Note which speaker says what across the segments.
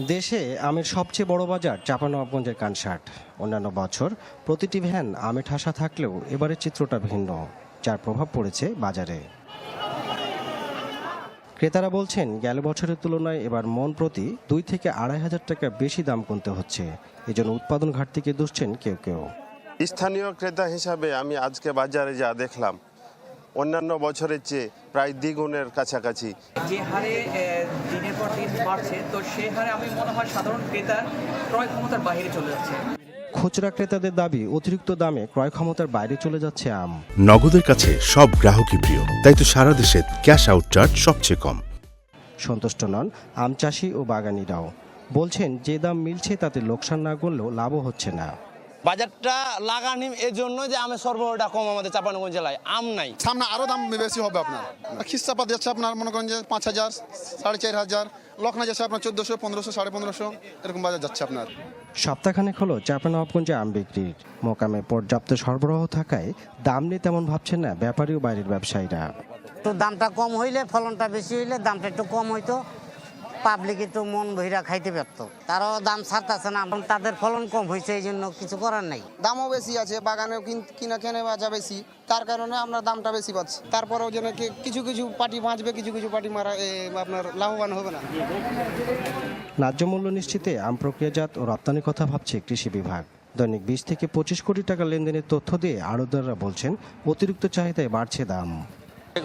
Speaker 1: দেশে আমের সবচেয়ে বড় বাজার চাঁপানবাবগঞ্জের কানসাট। অন্যান্য বছর প্রতিটি ভ্যান আমে ঠাসা থাকলেও এবারের চিত্রটা ভিন্ন, যার প্রভাব পড়েছে বাজারে। ক্রেতারা বলছেন, গেল বছরের তুলনায় এবার মন প্রতি দুই থেকে আড়াই হাজার টাকা বেশি দাম গুনতে হচ্ছে। এজন্য উৎপাদন ঘাটতিকে দুষছেন কেউ কেউ।
Speaker 2: স্থানীয় ক্রেতা হিসাবে আমি আজকে বাজারে যা দেখলাম অন্যান্য বছরের চেয়ে প্রায় দ্বিগুণের কাছাকাছি।
Speaker 3: যে হারে দিনের পর দিন বাড়ছে তো সেই হারে আমি মনে হয় সাধারণ ক্রেতার ক্রয় ক্ষমতার বাইরে চলে যাচ্ছে।
Speaker 1: খুচরা ক্রেতাদের দাবি অতিরিক্ত দামে ক্রয় ক্ষমতার বাইরে চলে যাচ্ছে আম।
Speaker 4: নগদের কাছে সব গ্রাহকই প্রিয় তাই তো সারা দেশে ক্যাশ আউট চার্জ সবচেয়ে কম।
Speaker 1: সন্তুষ্ট নন আম চাষি ও বাগানিরাও। বলছেন যে দাম মিলছে তাতে লোকসান না করলেও লাভও হচ্ছে না।
Speaker 5: বাজারটা লাগানি এর জন্য যে আমের সরবরাহটা কম আমাদের চাপানগঞ্জ জেলায়। আম নাই।
Speaker 6: সামনে আরও দাম বেশি হবে আপনার। খিস্তাপা যাচ্ছে আপনার মনে করেন যে পাঁচ হাজার সাড়ে চার হাজার লখনা যাচ্ছে আপনার চোদ্দোশো পনেরোশো সাড়ে পনেরোশো এরকম বাজার যাচ্ছে আপনার।
Speaker 1: সপ্তাহখানেক হলো চাপানবাবগঞ্জে আম বিক্রির। মোকামে পর্যাপ্ত সরবরাহ থাকায় দাম নিয়ে তেমন ভাবছেন না ব্যাপারী ও বাইরের ব্যবসায়ীরা।
Speaker 7: তো দামটা কম হইলে ফলনটা বেশি হইলে দামটা একটু কম হইতো। পাবলিক একটু মন বহিরা খাইতে পারতো তারাও দাম ছাড়তেছে না তাদের ফলন কম হয়েছে এই জন্য কিছু করার নাই।
Speaker 8: দামও বেশি আছে বাগানেও কিন- কিনা কেনে বাজা বেশি। তার কারণে আমরা দামটা বেশি পাচ্ছি। তারপরেও যেন কি- কিছু কিছু পার্টি বাঁচবে কিছু কিছু পার্টি মারা আপনার লাভবান হবে না।
Speaker 1: ন্যায্য মূল্য নিশ্চিতে আম প্রক্রিয়াজাত ও রপ্তানির কথা ভাবছে কৃষি বিভাগ। দৈনিক বিশ থেকে পঁচিশ কোটি টাকা লেনদেনের তথ্য দিয়ে আড়তদাররা বলছেন অতিরিক্ত চাহিদায় বাড়ছে দাম।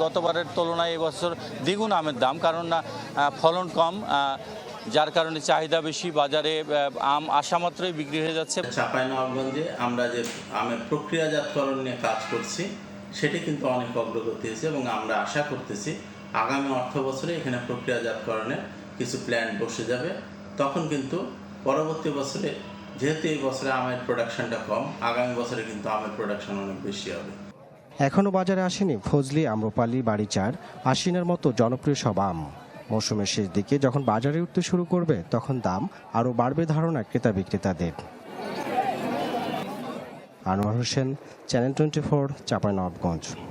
Speaker 9: গতবারের তুলনায় এবছর দ্বিগুণ আমের দাম, কারণ না ফলন কম যার কারণে চাহিদা বেশি, বাজারে আম আসা মাত্রই বিক্রি হয়ে যাচ্ছে।
Speaker 10: চাঁপাইনবাবগঞ্জে আমরা যে আমের প্রক্রিয়াজাতকরণ নিয়ে কাজ করছি, সেটি কিন্তু অনেক অগ্রগতি হয়েছে এবং আমরা আশা করতেছি আগামী অর্থ বছরে এখানে প্রক্রিয়াজাতকরণের কিছু প্ল্যান বসে যাবে। তখন কিন্তু পরবর্তী বছরে, যেহেতু এই বছরে আমের প্রোডাকশনটা কম, আগামী বছরে কিন্তু আমের প্রোডাকশন অনেক বেশি হবে।
Speaker 1: এখনও বাজারে আসেনি ফজলি, আম্রপালি বাড়িচার আশিনার মতো জনপ্রিয় সব আম। মৌসুমের শেষ দিকে যখন বাজারে উঠতে শুরু করবে, তখন দাম আরও বাড়বে ধারণা ক্রেতা বিক্রেতাদের। Anwar Hossain, channel twenty four, Chapainawabganj.